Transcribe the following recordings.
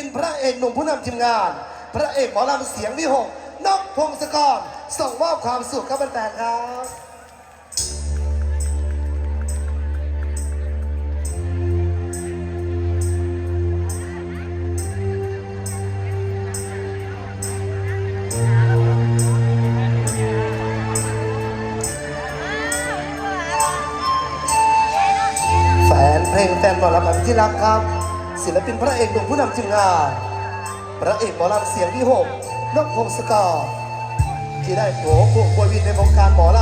ินพระเอกหนุ่มผู้นำทีมงาน พระเอกหมอลำเสียงวิหกนกพงศกรส่งมอบความสุขครับแฟนๆครับแฟนเพลงแฟนหมอลำที่รักครับ ศิลปินพระเอกหนุ่มผู้นำทีมงาน พระเอกหมอลำเสียงที่หกนกพงศกรที่ได้โผล่พวงควยวินในวงการหมอล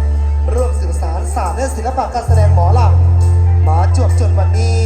ำร่วมสื่อสารศาสตร์และศิลปะการแสดงหมอลำมาจวบจนวันนี้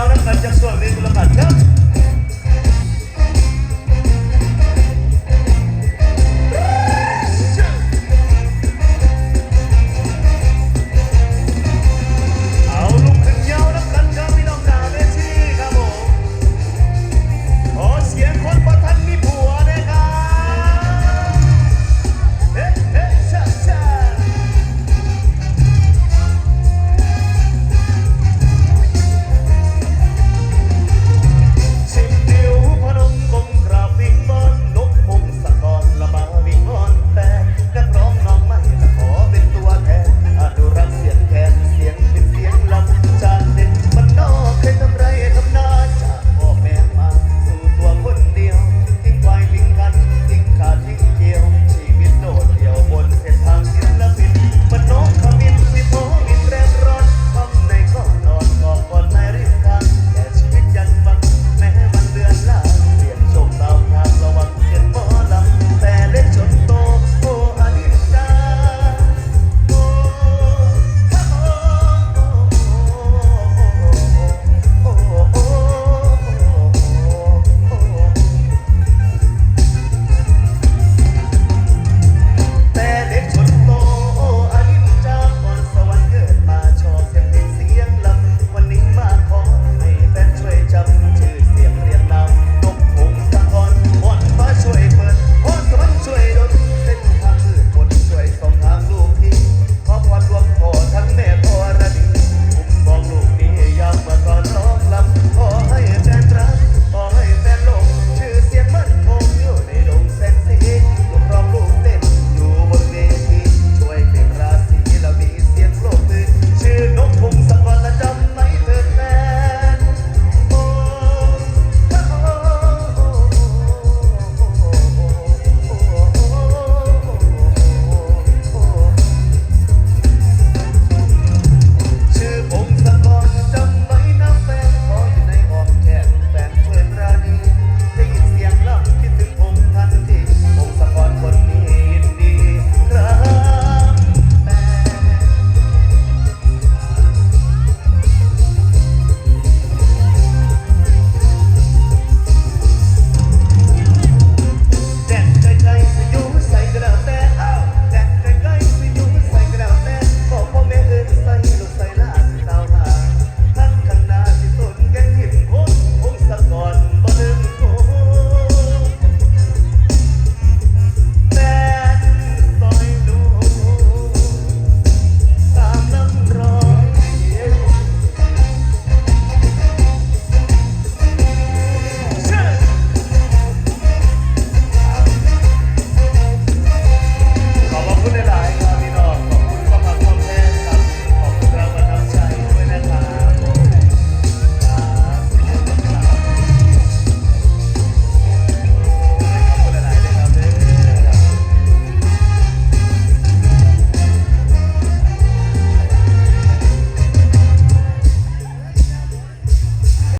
orang ngajak suami pulang kandang